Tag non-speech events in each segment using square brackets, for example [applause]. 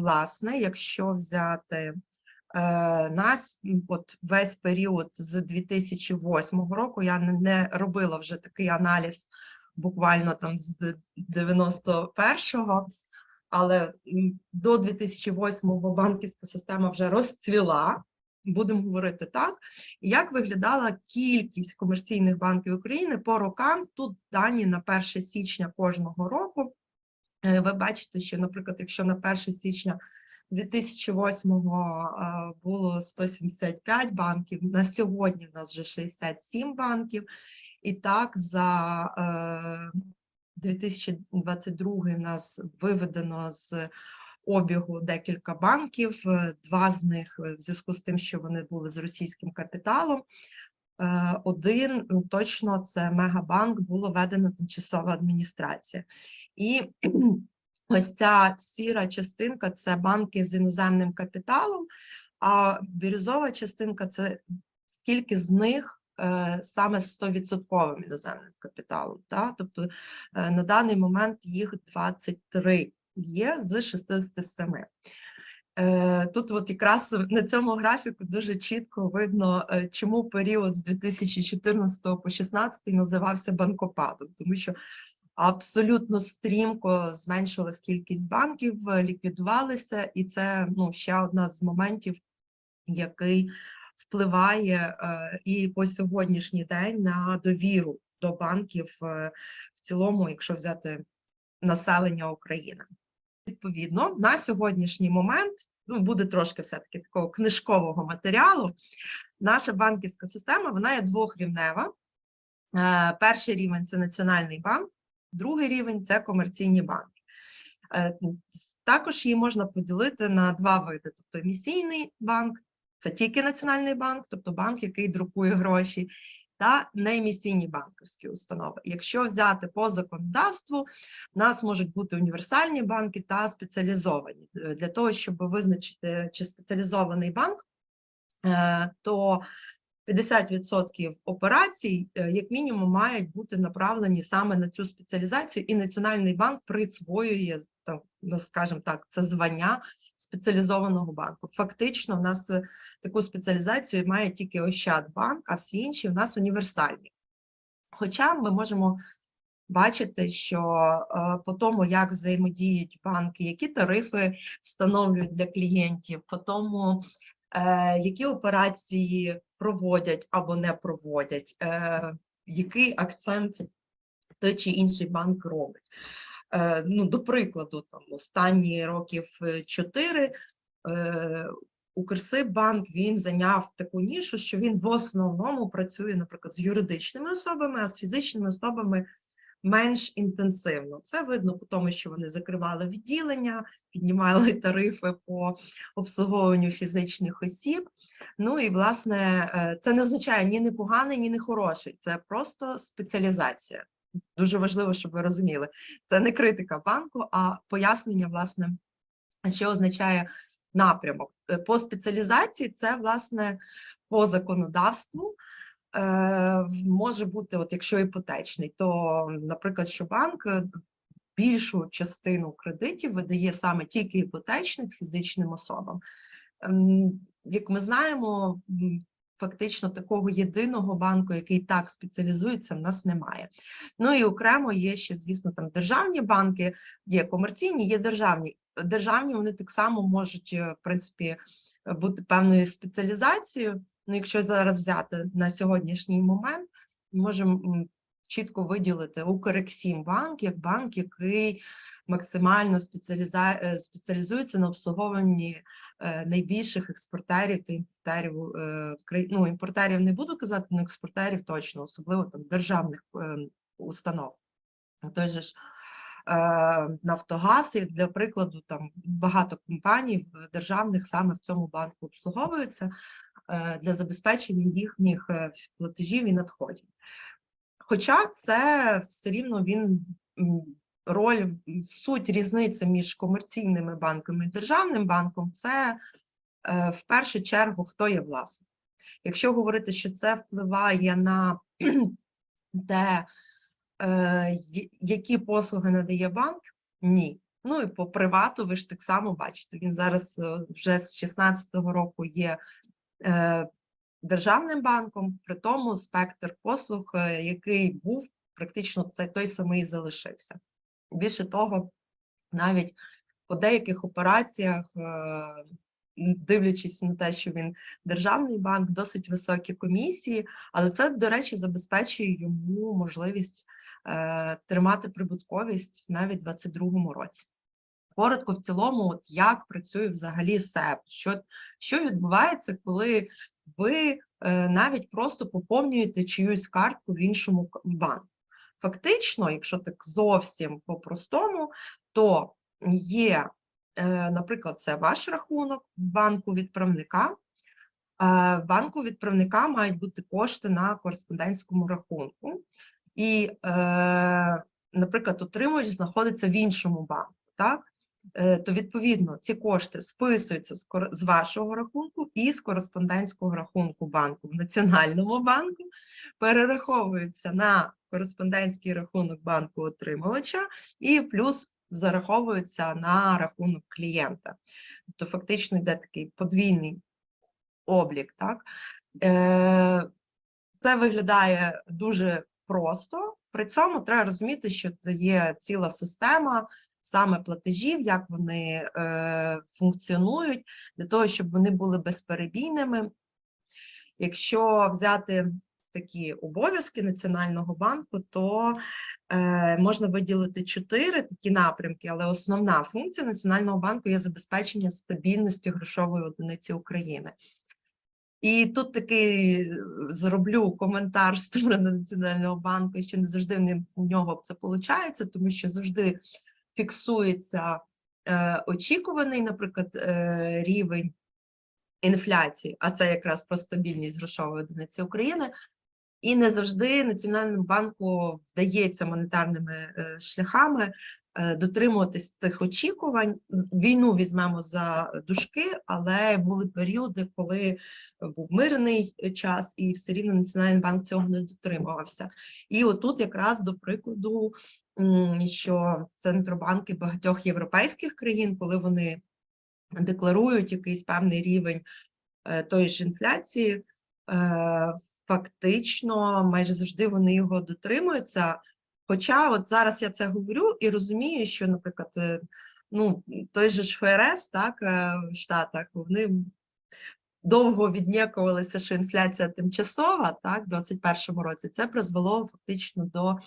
власне, якщо взяти е, нас, от весь період з 2008 року, я не- робила вже такий аналіз буквально там з 91-го, але до 2008-го банківська система вже розцвіла, будемо говорити так. Як виглядала кількість комерційних банків України по рокам? Тут дані на 1 січня кожного року. Е, Ви бачите, що, наприклад, якщо на 1 січня 2008-го е, було 175 банків, на сьогодні в нас вже 67 банків. І так за е, 2022 в нас виведено з обігу декілька банків. е, Два з них е, в зв'язку з тим, що вони були з російським капіталом. Е, Один ну, точно це Мегабанк, було введена тимчасова адміністрація. І [clears throat] ось ця сіра частинка це банки з іноземним капіталом, а бірюзова частинка це скільки з них е, саме з 100% іноземним капіталом. Та? Тобто е, на даний момент їх 23 є з 67. Е, Тут от якраз на цьому графіку дуже чітко видно, е, чому період з 2014 по 2016 називався банкопадом, тому що абсолютно стрімко зменшилась кількість банків, е, ліквідувалися, і це ну, ще одна з моментів, який впливає і по сьогоднішній день на довіру до банків в цілому, якщо взяти населення України. Відповідно, на сьогоднішній момент ну, буде трошки все-таки такого книжкового матеріалу. Наша банківська система вона є двохрівнева. Е, Перший рівень це Національний банк, другий рівень це комерційні банки. Е, Також її можна поділити на два види: тобто емісійний банк це тільки Національний банк, тобто банк, який друкує гроші, та неемісійні банківські установи. Якщо взяти по законодавству, в нас можуть бути універсальні банки та спеціалізовані. Е, Для того, щоб визначити, чи спеціалізований банк, е, то 50% операцій, е, як мінімум, мають бути направлені саме на цю спеціалізацію, і Національний банк присвоює там, ну, скажімо так, це звання спеціалізованого банку. Фактично, в нас е, таку спеціалізацію має тільки Ощадбанк, а всі інші в нас універсальні. Хоча ми можемо бачити, що е, по тому, як взаємодіють банки, які тарифи встановлюють для клієнтів, по тому, е, які операції проводять або не проводять, який акцент той чи інший банк робить. Е, ну, до прикладу, там останні років 4 е, Укрсиббанк він зайняв таку нішу, що він в основному працює, наприклад, з юридичними особами, а з фізичними особами менш інтенсивно. Це видно по тому, що вони закривали відділення, піднімали [laughs] тарифи по обслуговуванню фізичних осіб. Ну і власне е, це не означає ні непоганий, ні не хороший. Це просто спеціалізація. Дуже важливо, щоб ви розуміли. Це не критика банку, а пояснення, власне, що означає напрямок. Е, По спеціалізації це, власне, по законодавству. Е, може бути, от якщо іпотечний, то, наприклад, що банк е, більшу частину кредитів видає саме тільки іпотечних фізичним особам. Ем, Як ми знаємо, фактично такого єдиного банку, який так спеціалізується, в нас немає. Ну і окремо є ще, звісно, там державні банки, є комерційні, є державні. Державні вони так само можуть, е, в принципі, бути певною спеціалізацією. Ну, якщо зараз взяти на сьогоднішній момент, можемо чітко виділити Укрексімбанк як банк, який максимально е, спеціалізується на обслуговуванні е, найбільших експортерів та імпортерів е, ну, імпортерів не буду казати, але експортерів точно, особливо там державних установ. Той же ж Нафтогаз, і для прикладу, там багато компаній державних саме в цьому банку обслуговуються для забезпечення їхніх платежів і надходів. Хоча це все рівно він роль, суть різниці між комерційними банками і державним банком це е, в першу чергу хто є власник. Якщо говорити, що це впливає на [clears throat] те, е, які послуги надає банк, ні. Ну і по привату, ви ж так само бачите, він зараз е, вже з 16-го року є державним банком, при тому спектр послуг, е, який був, практично це той самий залишився. Більше того, навіть по деяких операціях, е, дивлячись на те, що він державний банк, досить високі комісії, але це, до речі, забезпечує йому можливість е, тримати прибутковість навіть у 2022 році. Коротко, в цілому, от як працює взагалі СЕП, що, що відбувається, коли ви е, навіть просто поповнюєте чиюсь картку в іншому банку. Фактично, якщо так зовсім по-простому, то є, е, наприклад, це ваш рахунок в банку відправника. Е, В банку відправника мають бути кошти на кореспондентському рахунку, і, наприклад, отримувач знаходиться в іншому банку, так? Е, То відповідно ці кошти списуються з вашого рахунку і з кореспондентського рахунку банку в Національному банку, перераховуються на кореспондентський рахунок банку отримувача і плюс зараховуються на рахунок клієнта. Тобто фактично йде такий подвійний облік. Так? Е, Це виглядає дуже просто. При цьому треба розуміти, що це є ціла система саме платежів, як вони е, функціонують, для того, щоб вони були безперебійними. Якщо взяти такі обов'язки Національного банку, то е, можна виділити чотири такі напрямки, але основна функція Національного банку є забезпечення стабільності грошової одиниці України. І тут такий е, зроблю коментар сторони Національного банку, що не завжди в нього це виходить, тому що завжди фіксується е, очікуваний, наприклад, е, рівень інфляції, а це якраз про стабільність грошової одиниці України. І не завжди Національному банку вдається монетарними е, шляхами дотримуватись тих очікувань. Війну візьмемо за дужки, але були періоди, коли був мирний час, і все рівно Національний банк цього не дотримувався. І отут якраз до прикладу, що центробанки багатьох європейських країн, коли вони декларують якийсь певний рівень е, тої ж інфляції, е, фактично майже завжди вони його дотримуються. Хоча от зараз я це говорю і розумію, що, наприклад, е, ну, той же ж ФРС, так, в Штатах, вони довго віднікувалися, що інфляція тимчасова, так, в 2021 році, це призвело фактично до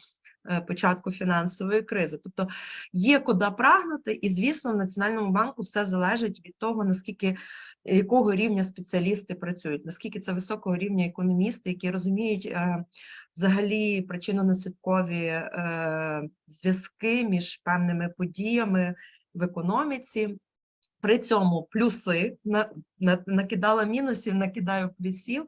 початку фінансової кризи. Тобто є куди прагнути, і, звісно, в Національному банку все залежить від того, наскільки якого рівня спеціалісти працюють, наскільки це високого рівня економісти, які розуміють е, взагалі причинно-наслідкові е, зв'язки між певними подіями в економіці. При цьому плюси на, на, накидала мінусів, накидаю плюсів.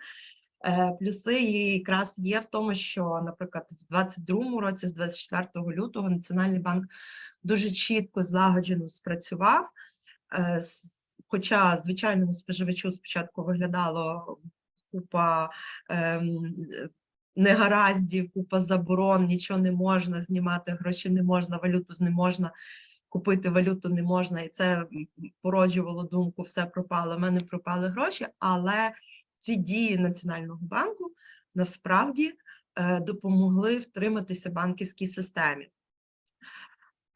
Е, Плюси якраз є в тому, що, наприклад, в 22-му році, з 24 лютого, Національний банк дуже чітко злагоджено спрацював. Е, Хоча звичайному споживачу спочатку виглядало купа ем, негараздів, купа заборон, нічого не можна, знімати гроші не можна, валюту не можна, купити валюту не можна, і це породжувало думку, все пропало, в мене пропали гроші, але ці дії Національного банку насправді е, допомогли втриматися банківській системі.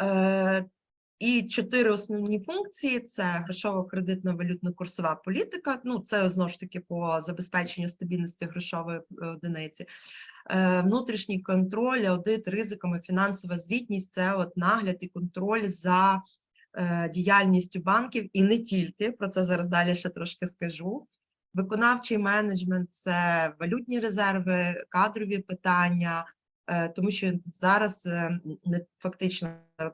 Е, і чотири основні функції: це грошово-кредитна валютно-курсова політика. Ну, це знову ж таки по забезпеченню стабільності грошової е, одиниці. Внутрішній контроль, аудит ризиками, фінансова звітність це от нагляд і контроль за діяльністю банків, і не тільки про це зараз далі ще трошки скажу. Виконавчий менеджмент це валютні резерви, кадрові питання, е, тому що зараз е, не фактично,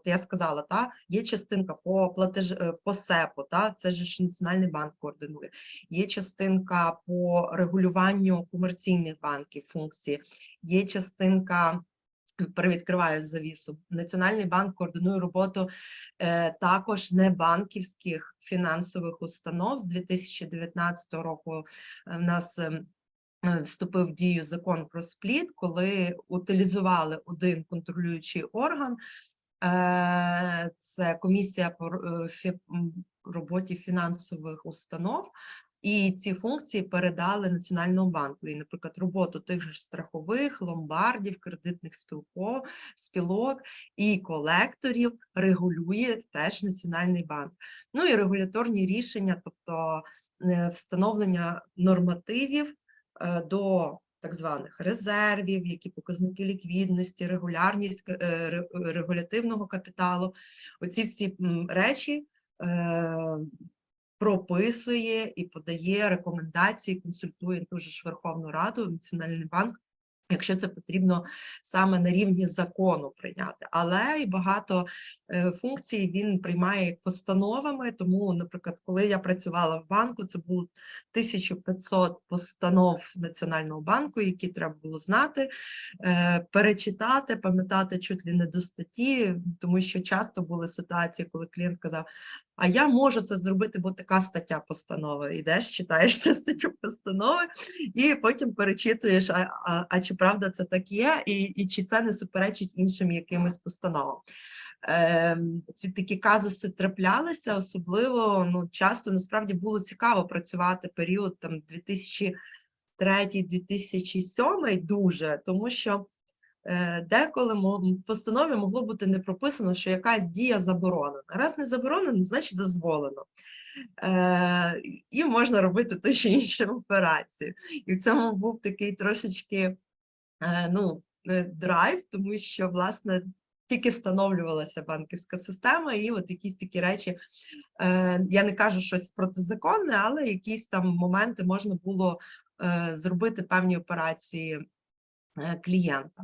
я сказала, та є частинка по платеж е, по СЕПу, та це ж Національний банк координує. Є частинка по регулюванню комерційних банків функції, є частинка. Привідкриваю завісу. Національний банк координує роботу е, також небанківських фінансових установ. З 2019 року е, в нас ем, е, вступив в дію закон про спліт, коли утилізували один контролюючий орган Е, Це комісія по роботі фінансових установ. І ці функції передали Національному банку. І, наприклад, роботу тих же страхових, ломбардів, кредитних спілко, спілок і колекторів регулює теж Національний банк. Ну і регуляторні рішення, тобто е, встановлення нормативів е, до так званих резервів, які показники ліквідності, регулярність е, регулятивного капіталу. Оці всі речі прописує і подає рекомендації, консультує дуже ж Верховну Раду, Національний банк. Якщо це потрібно саме на рівні закону прийняти, але і багато е, функцій він приймає як постановами. Тому, наприклад, коли я працювала в банку, це було 1500 постанов Національного банку, які треба було знати, е, перечитати, пам'ятати чуть ли не до статті, тому що часто були ситуації, коли клієнт казав: а я можу це зробити, бо така стаття постанови. Йдеш, читаєш цю статтю постанови, і потім перечитуєш, а, а, а чи правда це так є, і, і чи це не суперечить іншим якимось постановам. Ем, ці такі казуси траплялися, особливо ну, часто насправді було цікаво працювати період там 2003-2007 дуже, тому що е, деколи в постанові могло бути не прописано, що якась дія заборонена. Раз не заборонено, значить дозволено. Е, і можна робити ту чи іншу операцію. І в цьому був такий трошечки е, ну, е, драйв, тому що, власне, тільки встановлювалася банківська система, і от якісь такі речі, е, я не кажу щось протизаконне, але якісь там моменти можна було е, зробити певні операції е, клієнта.